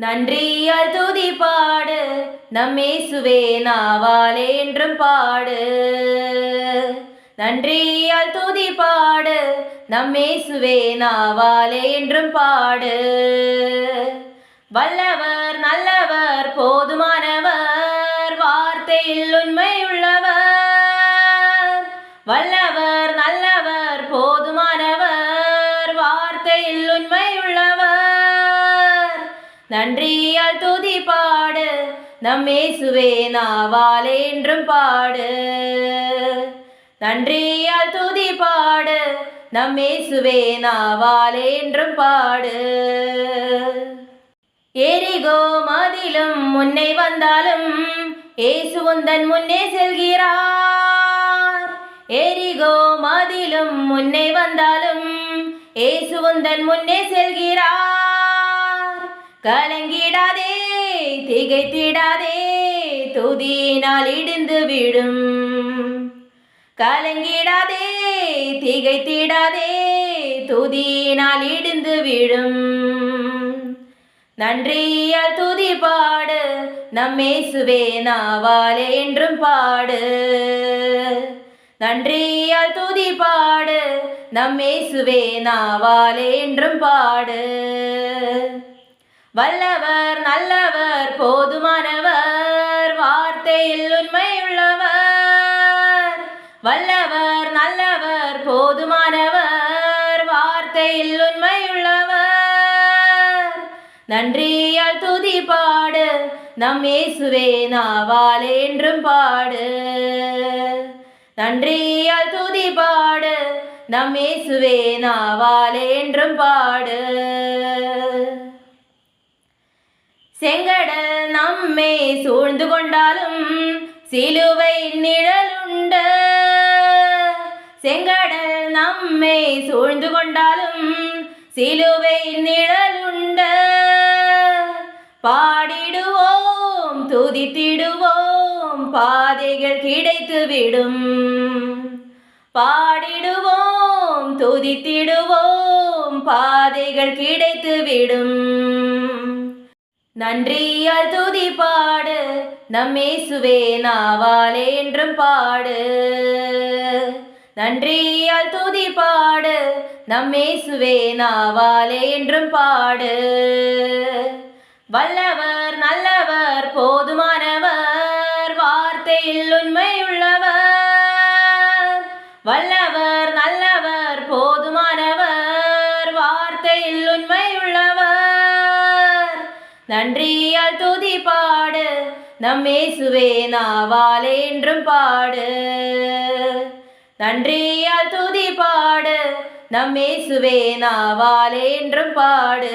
நன்றியால் துதி பாடு. நம்மேசுவே நாவாலே என்றும் பாடு. நன்றியால் துதி பாடு. நம்மேசுவே நாவாலே என்றும் பாடு. வல்லவர் நல்லவர் போதுமானவர் வார்த்தையில் உண்மை உள்ளவர். வல்லவர் நல்லவர் போதுமானவர் வார்த்தையில் உண்மை உள்ளவர். நன்றியால் துதி பாடு. நம்மேசுவே நாவாலே என்றும் பாடு. நன்றியால் துதி பாடு. நம்மேசுவே நாவாலே என்றும் பாடு. எரிகோ மதிலும் முன்னே வந்தாலும் ஏசு உந்தன் முன்னே செல்கிறார். எரிகோ மதிலும் முன்னே வந்தாலும் ஏசு உந்தன் முன்னே செல்கிறார். கலங்கிடாதே திகைத்திடாதே துதியினால் இடிந்து விடும். கலங்கிடாதே திகைத்திடாதே துதியினால் இடிந்து விடும். நன்றியால் துதி பாடு நம்மேசுவே நாவாலே என்றும் பாடு. நன்றியால் துதி பாடு நம்மேசுவே நாவாலே என்றும் பாடு. வல்லவர் நல்லவர் போதுமானவர் வார்த்தையில் உண்மையுள்ளவர். வல்லவர் நல்லவர் போதுமானவர் வார்த்தையில் உண்மையுள்ளவர். நன்றியால் துதி பாடு நம் இயேசுவே நாவால் என்றும் பாடு. நன்றியால் துதி பாடு நம் இயேசுவே நாவால் என்றும் பாடு. செங்கடல் நம்மை சூழ்ந்து கொண்டாலும் சிலுவை நிழலுண்டு. செங்கடல் நம்மை சூழ்ந்து கொண்டாலும் சிலுவை நிழலுண்டு. பாடிடுவோம் துதித்திடுவோம் பாதைகள் கிடைத்துவிடும் பாடிடுவோம் துதித்திடுவோம் பாதைகள் கிடைத்துவிடும் நன்றியால் துதி பாடு. நம்மேசுவே நாவாலே என்றும் பாடு. நன்றியால் துதி பாடு. நம்மேசுவே நாவாலே என்றும் பாடு. வல்லவர் நல்லவர் போதுமானவர் வார்த்தையில் உண்மையுள்ளவர். வல்ல நன்றியால் துதி பாடு. நம்மேசுவே நாவாலே என்றும் பாடு. நன்றியால் துதி பாடு. நம்மேசுவே நாவாலே என்றும் பாடு.